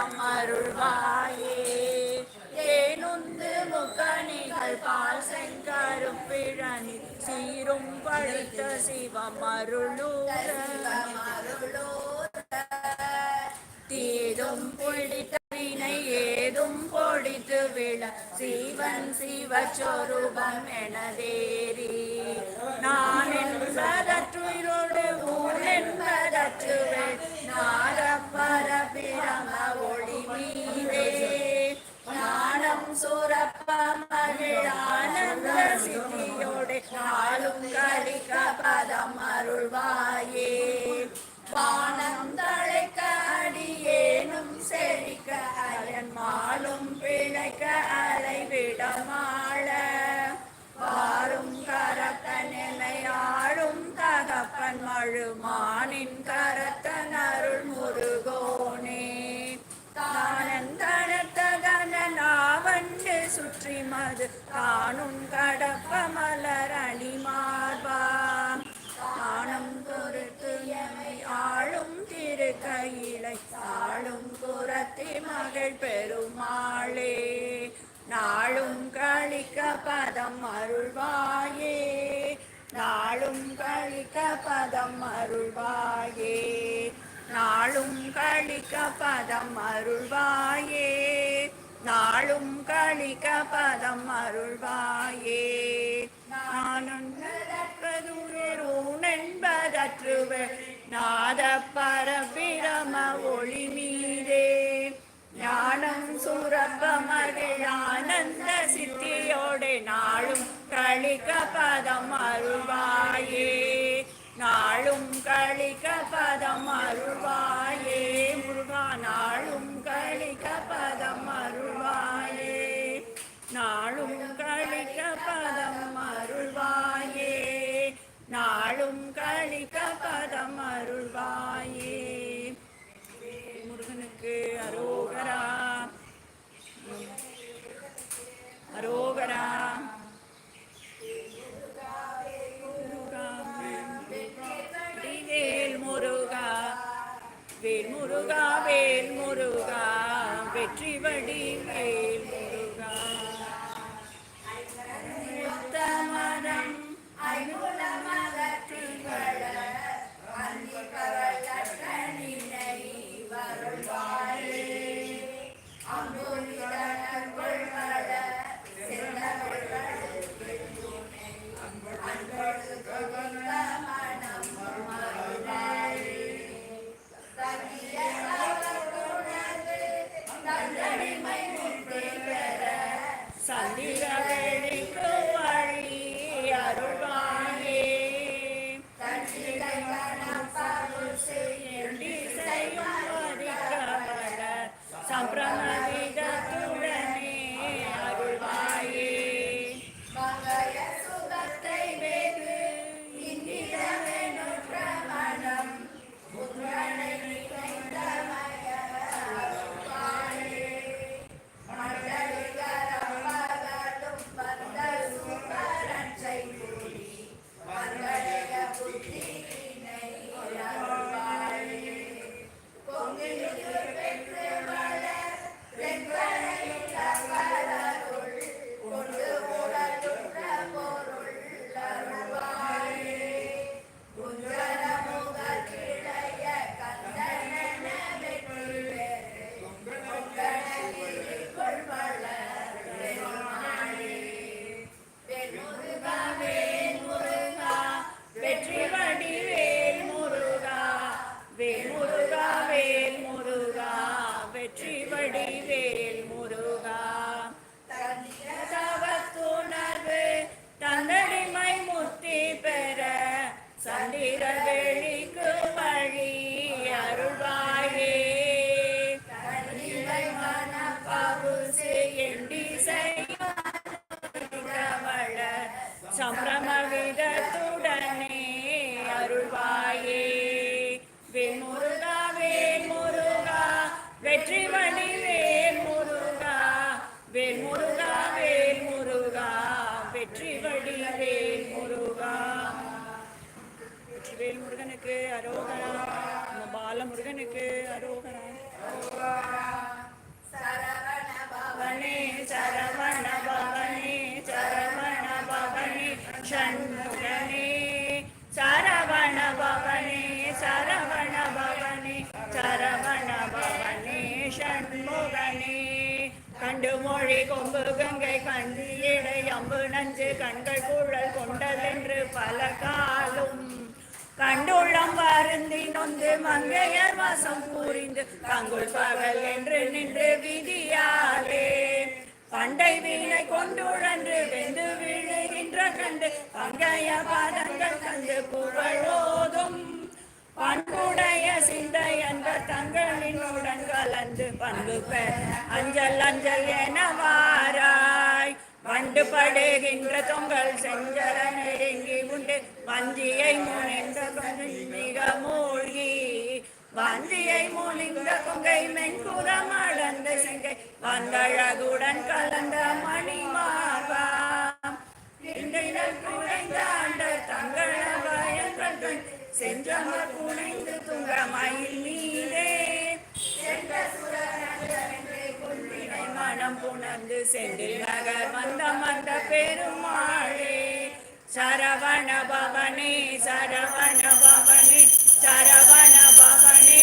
பதம் அருள்வாயே முக்கணிகள் பால் செங்கரும் சீரும் பழித்த சிவம் தீதும் பிடித்த வினை ஏதும் பொடித்து விழ சிவன் சிவச்சொருபம் எனதேரி நான் என்பதற்றுயிரோடு பெருமானின் மழுமானின் கரத்தன் அருள் முருகோனே. தானந்தனத்தகனாவண்டு சுற்றி மது தானும் கடப்ப மலர் அணிமார்பா தானம் பொறுத்து எமை ஆளும் திரு கையிலை ஆளும் புறத்தி மகள் பெருமாளே. நாளும் கழிக்க பதம் அருள்வார். நாளும் கழிக்க பதம் அருள்வாயே. நாளும் கழிக்க பதம் அருள்வாயே. நாளும் கழிக்க பதம் அருள்வாயே. நானன்பதற்றுவ நாத பரபிரம ஒளி மீதே ஞானம் சுரப்ப மகிழ் ஆனந்த சித்தியோட. நாளும் கழிக்க பதம் அருள்வாயே நாளும் கழிக்க பதம் அருள்வாயே வெற்றி வடி வேல் முருகா மரம் சந்திர para nós. வேல் முருகனுக்கு அரோகரா. நம்ம பாலமுருகனுக்கு அரோகரா. பவனே சரவண பவனே சரவண பவனே ஷண்முகனே சரவண பவனே சரவண பவனே சரவண பவனே ஷண்முகனே கண்டு மொழி கொம்பு கங்கை கண்டிடை அம்பு நஞ்சு கண்கள் குழல் கொண்டதென்று பல காலும். கண்டுள்ளம் வருந்தி நொந்து மங்கையர் வாசம் புரிந்து தங்குள் பகல் என்று நின்று விதியாலே பண்டை வீணை கொண்டுழன்று வெந்து விழுகின்ற கண்டு பங்கைய பாதங்கள் கண்டு புகழோதும் பண்புடைய சிந்தை என்ற தங்களினுடன் கலந்து பண்பு பெற அஞ்சல் அஞ்சல் என வாராய். பண்டு படுகின்ற தொங்கல் செஞ்சல நெருங்கி உண்டு வஞ்சியை முனைந்த கொங்கை மிக மூழ்கி வஞ்சியை மூலிந்த கொங்கை மென்குரம் அளந்த செங்கை வந்தழகுடன் கலந்த மணி இன்றைகள் குழைந்த ஆண்ட தங்கள பயன் கண் சென்றமர் புனைந்து துங்க மயில் நீரே மனம் புணர்ந்து செந்தில் நகர் வந்த மந்த பெருமாளே. சரவண பவனே சரவண பவனே சரவண பவனே